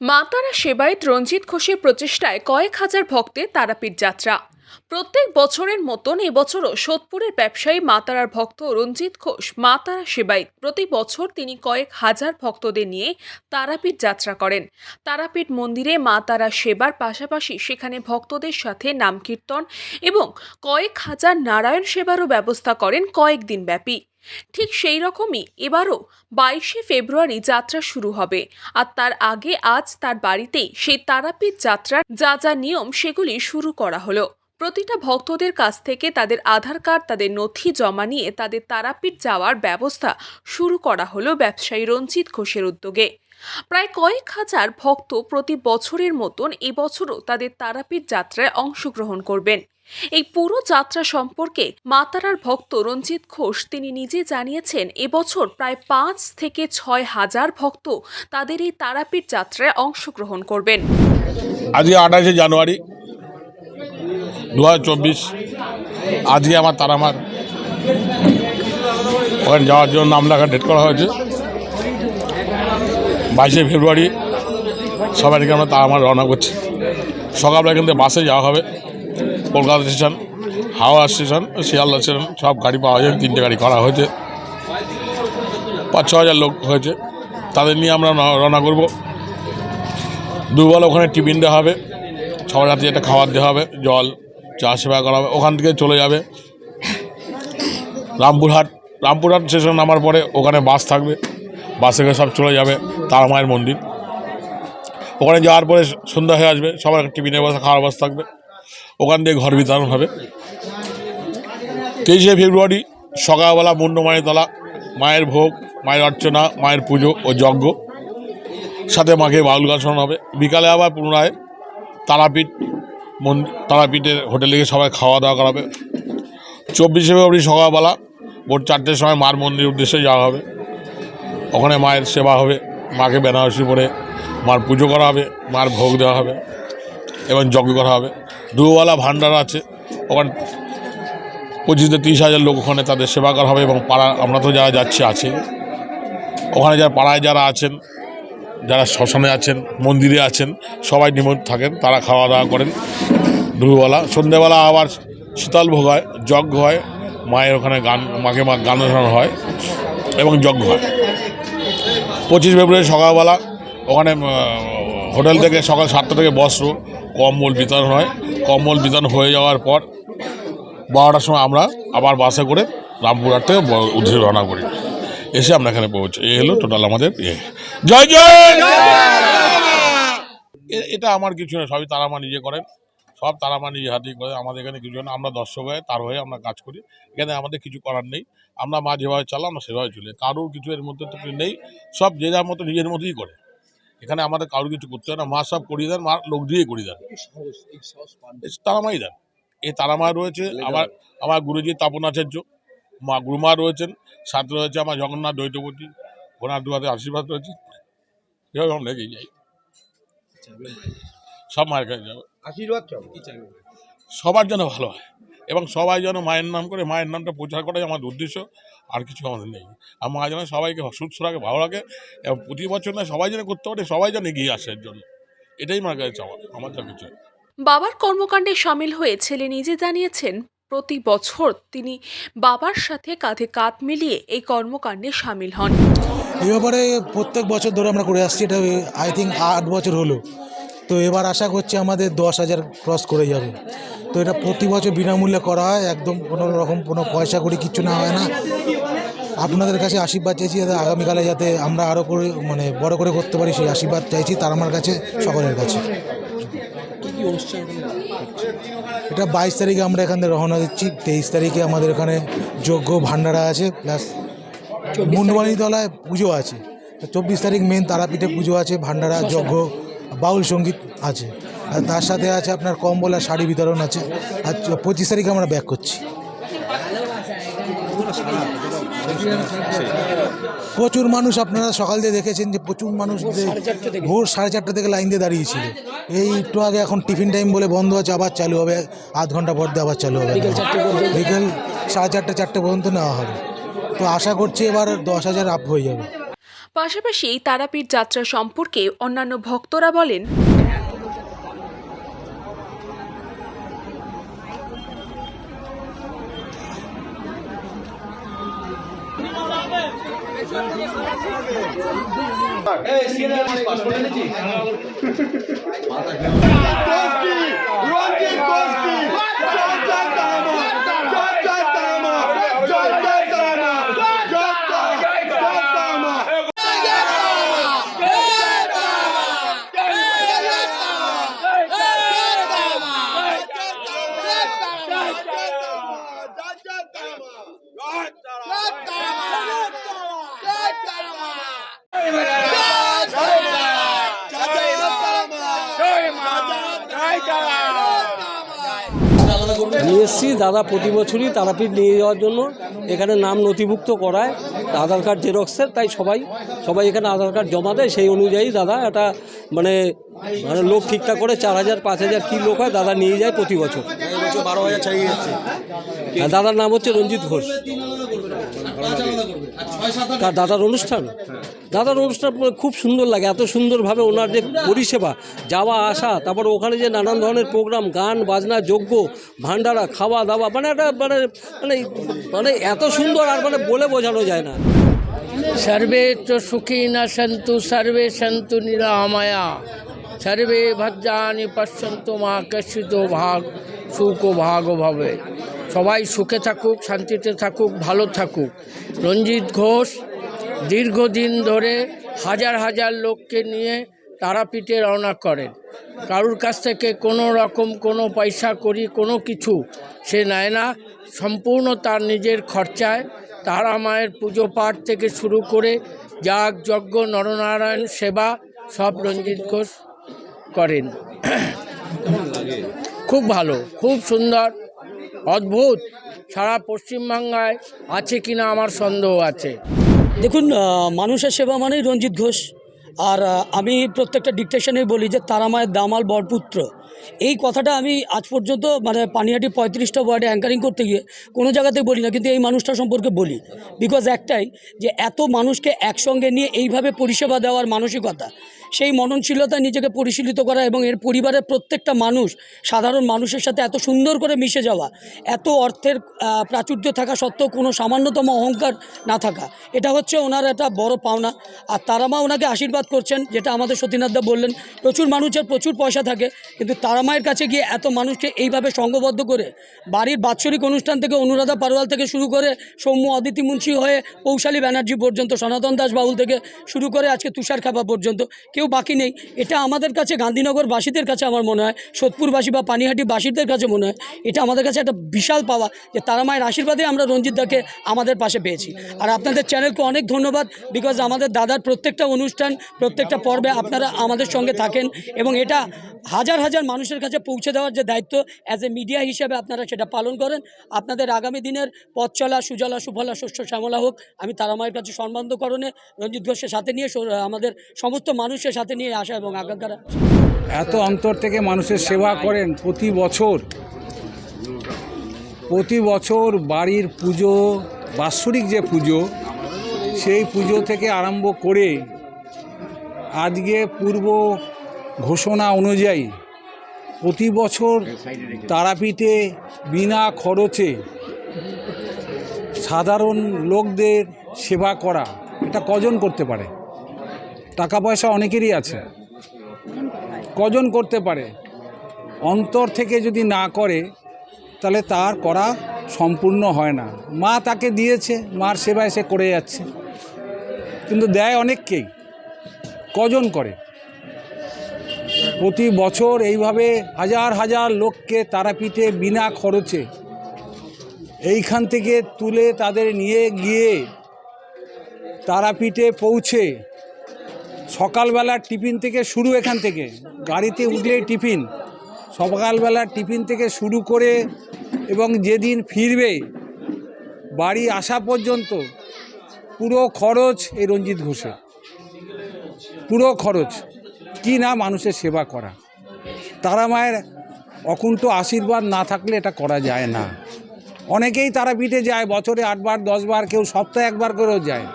মা তারা সেবায়িত রঞ্জিত ঘোষের প্রচেষ্টায় কয়েক হাজার ভক্তের তারাপীঠ যাত্রা। প্রত্যেক বছরের মতন এবছরও সোদপুরের ব্যবসায়ী মা তারার ভক্ত রঞ্জিত ঘোষ মা তারা সেবায়িত। প্রতি বছর তিনি কয়েক হাজার ভক্তদের নিয়ে তারাপীঠ যাত্রা করেন। তারাপীঠ মন্দিরে মা তারা সেবার পাশাপাশি সেখানে ভক্তদের সাথে নাম কীর্তন এবং কয়েক হাজার নারায়ণ সেবারও ব্যবস্থা করেন কয়েকদিন ব্যাপী। ঠিক সেই রকমই এবারও বাইশে ফেব্রুয়ারি যাত্রা শুরু হবে আর তার আগে আজ তার বাড়িতেই সেই তারাপীঠ যাত্রার যা যা নিয়ম সেগুলি শুরু করা হলো। প্রতিটা ভক্তদের কাছ থেকে তাদের আধার কার্ড, তাদের নথি জমা নিয়ে তাদের তারাপীঠ যাওয়ার ব্যবস্থা শুরু করা হলো ব্যবসায়ী রঞ্জিত ঘোষের উদ্যোগে। প্রায় কয়েক হাজার ভক্ত প্রতি বছরের মতন এবছরও তাদের তারাপীঠ যাত্রায় অংশগ্রহণ করবেন। এই পুরো যাত্রা সম্পর্কে মাতারার ভক্ত রঞ্জিত ঘোষ তিনি নিজে জানিয়েছেন এবছর প্রায় পাঁচ থেকে ছয় হাজার ভক্ত তাদের এই তারাপীঠ যাত্রায় অংশগ্রহণ করবেন। আজকে আঠাশে জানুয়ারি দু হাজার চব্বিশ। আজকে আমার তারামার ওখানে যাওয়ার জন্য নাম লেখা ডেট করা হয়েছে। বাইশে ফেব্রুয়ারি সবাই থেকে আমরা তারামার রওনা করছি। সকালবেলা কিন্তু বাসে যাওয়া হবে। Kolkata station, Howrah station, Sealdah station, সব গাড়ি পাওয়া যায়। তিনটে গাড়ি করা হয়েছে। পাঁচ ছ হাজার লোক হয়েছে। তাদের নিয়ে আমরা রওনা করব। দুবেলা ওখানে টিফিন দেওয়া হবে। সবার রাতে একটা খাবার দেওয়া হবে, জল, চা সেবা করা হবে, ওখান থেকে চলে যাবে। রামপুরহাট রামপুরহাট স্টেশন নামার পরে ওখানে বাস থাকবে, বাসে করে সব চলে যাবে, তারা মায়ের মন্দির। ওখানে যাওয়ার পরে সন্ধ্যা হয়ে আসবে, সবার টিফিনের বসা খাওয়ার বাস থাকবে। ওখান থেকে ঘর বিতরণ হবে। তেইশে ফেব্রুয়ারি, সকালবেলা মুন্ডমায়ের তলা, মায়ের ভোগ, মায়ের অর্চনা, মায়ের পুজো ও যজ্ঞ। সাথে মাকে বাউল শোনানো হবে। বিকালে আবার পুনরায় তারাপীঠ মন্দির তারাপীঠের হোটেলে গিয়ে সবাই খাওয়া দাওয়া করাবে। চব্বিশে ফেব্রুয়ারি সকালবেলা ভোর চারটের সময় মার মন্দির উদ্দেশ্যে যাওয়া হবে। ওখানে মায়ের সেবা হবে, মাকে বেনারসি পরে মার পুজো করা হবে, মার ভোগ দেওয়া হবে এবং যজ্ঞ করা হবে। দুবেলা ভান্ডার আছে, ওখানে পঁচিশ থেকে তিরিশ হাজার লোক ওখানে তাদের সেবা করা হবে এবং পাড়া, আমরা তো যারা যাচ্ছি আছে, ওখানে যারা পাড়ায় যারা আছেন যারা শ্মশানে আছেন, মন্দিরে আছেন, সবাই নিমন্ত্রণ থাকেন, তারা খাওয়া দাওয়া করেন। দুপুরবেলা, সন্ধ্যেবেলা আবার শীতল ভোগ হয়, যজ্ঞ হয়, মায়ের ওখানে গান, মাকে মা গান হয় এবং যজ্ঞ হয়। পঁচিশ ফেব্রুয়ারি সকালবেলা ওখানে হোটেল থেকে সকাল সাতটা থেকে বস্ত্র কম্বল বিতরণ হয়। কম্বল বিতরণ হয়ে যাওয়ার পর বারোটার সময় আমরা আবার বাসে করে রামপুরহাট থেকে উদ্দেশ্যে রওনা করি। এসে আমরা এখানে পৌঁছে। এই হলো টোটাল আমাদের ইয়ে। জয় জয়! এটা আমার কিছু না সবই তারা মা নিজে করেন। সব তারা মা নিজে হাতেই করে। আমাদের এখানে কিছু না আমরা দর্শক হয়ে তার হয়ে আমরা কাজ করি। এখানে আমাদের কিছু করার নেই। আমরা মা যেভাবে চালাম আমরা সেভাবে চলি। কারোর কিছু এর মধ্যে তো কিছু নেই। সব যে যার মতো নিজের মতোই করে। এখানে আমাদের কারোর কিছু করতে হয় না। মা সব করিয়ে দেন মা লোক দিয়ে করিয়ে দেন। এই তারা মাই দেন। এই তারা মা রয়েছে আমার আমার গুরুজি তাপন আচার্য মা গুরুমা রয়েছেন সাথে রয়েছে আমার জগন্নাথ দ্বৈতপতি ওনার দুয়ারে আশীর্বাদ রয়েছে। এভাবে আমরা লেগেই যাই। সব মায়ের কাছে যাবে। আশীর্বাদ সবার যেন ভালো হয়। এবং সবাই যেন মায়ের নাম করে মায়ের নামটা প্রচার করাই আমাদের উদ্দেশ্য। আর কিছু আমাদের নেই। আর মা যেন সবাইকে সুস্থ রাখে ভালো রাখে এবং প্রতি বছর না সবাই যেন করতে পারে সবাই যেন এগিয়ে আসে এর জন্য। এটাই মার কাছে চাওয়া আমার যা কিছু বাবার কর্মকাণ্ডে সামিল হয়ে ছেলে নিজে জানিয়েছেন প্রতি বছর তিনি বাবার সাথে কাঁধে কাঁধ মিলিয়ে এই কর্মকাণ্ডে সামিল হন। এই ব্যাপারে প্রত্যেক বছর ধরে আমরা করে আসছি এটা আই থিঙ্ক আট বছর হলো। তো এবার আশা করছি আমাদের দশ হাজার ক্রস করে যাবে। তো এটা প্রতি বছর বিনামূল্যে করা হয় একদম কোনো রকম কোনো পয়সা করে কিচ্ছু না হয় না। আপনাদের কাছে আশীর্বাদ চাইছি যাতে আগামীকালে যাতে আমরা আরও করে মানে বড় করে করতে পারি সেই আশীর্বাদ চাইছি তার আমার কাছে সকলের কাছে। এটা বাইশ তারিখে আমরা এখান থেকে রওনা দিচ্ছি তেইশ তারিখে আমাদের এখানে যজ্ঞ ভান্ডারা আছে প্লাস মুন্ডবাণী তলায় পুজো আছে। চব্বিশ তারিখ মেন তারাপীঠে পুজো আছে ভান্ডারা যজ্ঞ বাউল সংগীত আছে। আর তার সাথে আছে আপনার কম্বল আর শাড়ি বিতরণ আছে। আর পঁচিশ তারিখে আমরা ব্যাক করছি। প্রচুর মানুষ আপনারা সকাল দিয়ে দেখেছেন যে প্রচুর মানুষ ভোর সাড়ে চারটা থেকে। লাইন দিয়ে দাঁড়িয়েছিল। এই একটু আগে এখন টিফিন টাইম বলে বন্ধ আছে আবার চালু হবে। আধ ঘণ্টা পর দিয়ে আবার চালু হবে। বিকেল সাড়ে চারটে চারটে পর্যন্ত নেওয়া হবে। তো আশা করছি এবার দশ হাজার আপ হয়ে যাবে। পাশাপাশি তারাপীঠ যাত্রা সম্পর্কে অন্যান্য ভক্তরা বলেন রঞ্জিত গোষ্ঠী জয় জয় তারামা জয় জয় তারামা জয় জয় তারামা জয় জয় জয় তারামা আমি এসেছি দাদা প্রতি বছরই তারাপীঠ নিয়ে যাওয়ার জন্য এখানে নাম নথিভুক্ত করায়। আধার কার্ড জেরক্সের তাই সবাই সবাই এখানে আধার কার্ড জমা দেয়। সেই অনুযায়ী দাদা এটা মানে মানে লোক ঠিকঠাক করে চার হাজার পাঁচ হাজার কী লোক হয় দাদা নিয়ে যায় প্রতি বছর। বারো হাজার দাদার নাম হচ্ছে রঞ্জিত ঘোষ। তার হ্যাঁ। দাদার অনুষ্ঠান? দাদার অনুষ্ঠান খুব সুন্দর লাগে এত সুন্দরভাবে ওনার যে পরিষেবা যাওয়া আসা তারপর ওখানে যে নানান ধরনের প্রোগ্রাম গান বাজনা যোগ্য ভান্ডারা খাওয়া দাওয়া মানে একটা মানে মানে মানে এত সুন্দর আর মানে বলে বোঝানো যায় না। সর্বে তো সুখী না সন্তু সর্বে সন্তু নিরামায়া সর্বে ভজ্জানি পশ্যন্তু মা কশিত ভাগ সুখ ভাগ ভাবে। সবাই সুখে থাকুক, শান্তিতে থাকুক, ভালো থাকুক। রঞ্জিত ঘোষ দীর্ঘদিন ধরে হাজার হাজার লোককে নিয়ে তারাপীঠে রওনা করেন। কারুর কাছ থেকে কোনো রকম কোনো পয়সা করি কোনো কিছু সে নেয় না। সম্পূর্ণ তার নিজের খরচায় তারা মায়ের পুজো পাঠ থেকে শুরু করে যাগ, যজ্ঞ, নরনারায়ণ সেবা সব রঞ্জিত ঘোষ করেন। খুব ভালো, খুব সুন্দর। অদ্ভুত। সারা পশ্চিমবাংলায় আছে কিনা আমার সন্দেহ আছে। দেখুন মানুষের সেবা মানেই রঞ্জিত ঘোষ। আর আমি প্রত্যেকটা ডিকটেশনে বলি যে তারামায়ের দামাল বরপুত্র। এই কথাটা আমি আজ পর্যন্ত মানে পানিহাটি পঁয়ত্রিশটা ওয়ার্ডে অ্যাঙ্কারিং করতে গিয়ে কোনো জায়গাতেই বলি না, কিন্তু এই মানুষটা সম্পর্কে বলি। বিকজ একটাই যে এত মানুষকে একসঙ্গে নিয়ে এইভাবে পরিষেবা দেওয়ার মানসিকতা সেই মননশীলতায় নিজেকে পরিশীলিত করা এবং এর পরিবারের প্রত্যেকটা মানুষ, সাধারণ মানুষের সাথে এত সুন্দর করে মিশে যাওয়া, এত অর্থের প্রাচুর্য থাকা সত্ত্বেও কোনো সামান্যতম অহংকার না থাকা, এটা হচ্ছে ওনার একটা বড় পাওনা। আর তারামা ওনাকে আশীর্বাদ করছেন, যেটা আমাদের সতীনাথদা বললেন, প্রচুর মানুষের প্রচুর পয়সা থাকে, কিন্তু তারামায়ের কাছে গিয়ে এত মানুষকে এইভাবে সঙ্গবদ্ধ করে, বাড়ির বাৎসরিক অনুষ্ঠান থেকে অনুরাধা পারোয়াল থেকে শুরু করে সৌম্য অদিতি মুন্সি হয়ে পৌশালী ব্যানার্জি পর্যন্ত, সনাতন দাস বাউল থেকে শুরু করে আজকে তুষার খাপা পর্যন্ত কেউ বাকি নেই। এটা আমাদের কাছে গান্ধীনগরবাসীদের কাছে আমার মনে হয়, সোদপুরবাসী বা পানিহাটিবাসীদের কাছে মনে হয়, এটা আমাদের কাছে একটা বিশাল পাওয়া যে তারা মায়ের আশীর্বাদে আমরা রঞ্জিত দাকে আমাদের পাশে পেয়েছি। আর আপনাদের চ্যানেলকে অনেক ধন্যবাদ বিকজ আমাদের দাদার প্রত্যেকটা অনুষ্ঠান, প্রত্যেকটা পর্বে আপনারা আমাদের সঙ্গে থাকেন এবং এটা হাজার হাজার মানুষের কাছে পৌঁছে দেওয়ার যে দায়িত্ব অ্যাজ এ মিডিয়া হিসেবে আপনারা সেটা পালন করেন। আপনাদের আগামী দিনের পথ চলা, সুজলা, সুফলা, শস্য, শ্যামলা হোক, আমি তারা মায়ের কাছে সম্বন্ধকরণে রঞ্জিত ঘোষের সাথে নিয়ে আমাদের সমস্ত মানুষের সাথে নিয়ে আসা এবং আগামী এত অন্তর থেকে মানুষের সেবা করেন প্রতি বছর। প্রতি বছর বাড়ির পুজো, বাৎসরিক যে পুজো, সেই পুজো থেকে আরম্ভ করে আজকে পূর্ব ঘোষণা অনুযায়ী প্রতি বছর তারাপীঠে বিনা খরচে সাধারণ লোকদের সেবা করা, এটা কজন করতে পারে? টাকা পয়সা অনেকেরই আছে। কজন করতে পারে? অন্তর থেকে যদি না করে, তাহলে তার করা সম্পূর্ণ হয় না। মা তাকে দিয়েছে, মার সেবায় সে করে যাচ্ছে। কিন্তু দেয় অনেককেই। কজন করে? প্রতি বছর এইভাবে হাজার হাজার লোককে তারাপীঠে বিনা খরচে এইখান থেকে তুলে তাদের নিয়ে গিয়ে তারাপীঠে পৌঁছে সকালবেলার টিফিন থেকে শুরু এখান থেকে। গাড়িতে উঠলেই টিফিন। সকালবেলার টিফিন থেকে শুরু করে এবং যেদিন ফিরবে, বাড়ি আসা পর্যন্ত পুরো খরচ এই রঞ্জিত ঘোষের। পুরো খরচ। কি না মানুষের সেবা করা। তারা মায়ের অকুণ্ঠ আশীর্বাদ না থাকলে এটা করা যায় না। অনেকেই তারা পিঠে যায়, বছরে আটবার, দশবার, কেউ সপ্তাহে একবার করেও যায়।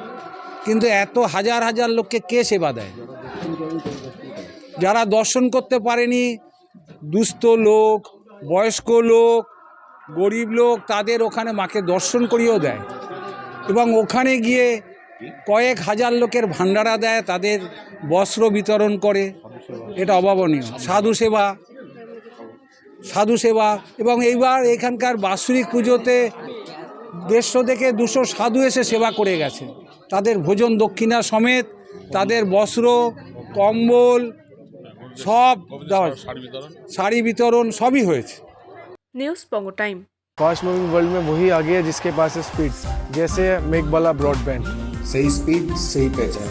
কিন্তু এত হাজার হাজার লোককে কে সেবা দেয়? যারা দর্শন করতে পারেনি, দুস্থ লোক, বয়স্ক লোক, গরিব লোক, তাদের ওখানে মাকে দর্শন করিয়েও দেয়। এবং ওখানে গিয়ে কয়েক হাজার লোকের ভান্ডারা দেয়, তাদের বস্ত্র বিতরণ করে। এটা অভাবনীয়। সাধু সেবা সাধু সেবা। এবং এইবার এখানকার বাৎসরিক পুজোতে দেড়শো থেকে দুশো সাধু এসে সেবা করে গেছে। তাদের ভোজন দক্ষিণা সমেত তাদের বস্ত্র কম্বল সব দেওয়া শাড়ি বিতরণ সবই হয়েছে news Banga time fast moving world में वही आ गया जिसके पास है स्पीड जैसे मेकबाला ब्रॉडबैंड सही स्पीड सही पहचान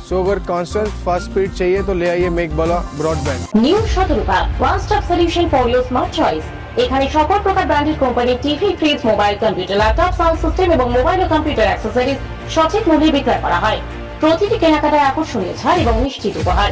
सो अगर कॉन्स्टेंट फास्ट स्पीड चाहिए तो ले आइए मेकबाला broadband new Shatarupa one stop solution for your smart choice এখানে সকল প্রকার branded company, TV, fridge, mobile, computer, laptop, sound system এবং মোবাইল ও কম্পিউটার অ্যাক্সেসরিজ সঠিক মূল্যে বিক্রয় করা হয়। প্রতিটি কেনাকাটায় আকর্ষণীয় ছাড় এবং নিশ্চিত উপহার।